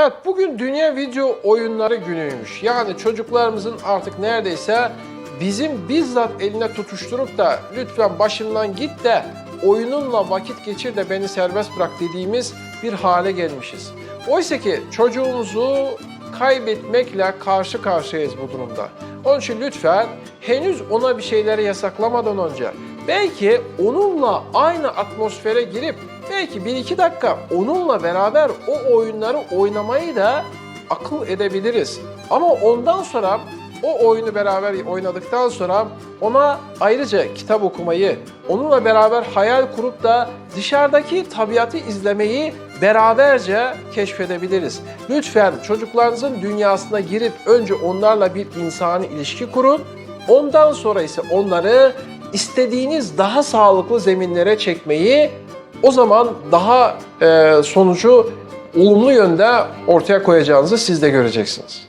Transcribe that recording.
Evet bugün Dünya Video Oyunları Günü'ymüş. Yani çocuklarımızın artık neredeyse bizim bizzat eline tutuşturup da lütfen başımdan git de oyununla vakit geçir de beni serbest bırak dediğimiz bir hale gelmişiz. Oysa ki çocuğumuzu kaybetmekle karşı karşıyayız bu durumda. Onun için lütfen henüz ona bir şeyleri yasaklamadan önce belki onunla aynı atmosfere girip belki bir iki dakika onunla beraber o oyunları oynamayı da akıl edebiliriz. Ama ondan sonra o oyunu beraber oynadıktan sonra ona ayrıca kitap okumayı, onunla beraber hayal kurup da dışarıdaki tabiatı izlemeyi beraberce keşfedebiliriz. Lütfen çocuklarınızın dünyasına girip önce onlarla bir insani ilişki kurun. Ondan sonra ise onları istediğiniz daha sağlıklı zeminlere çekmeyi o zaman daha e, sonucu olumlu yönde ortaya koyacağınızı siz de göreceksiniz.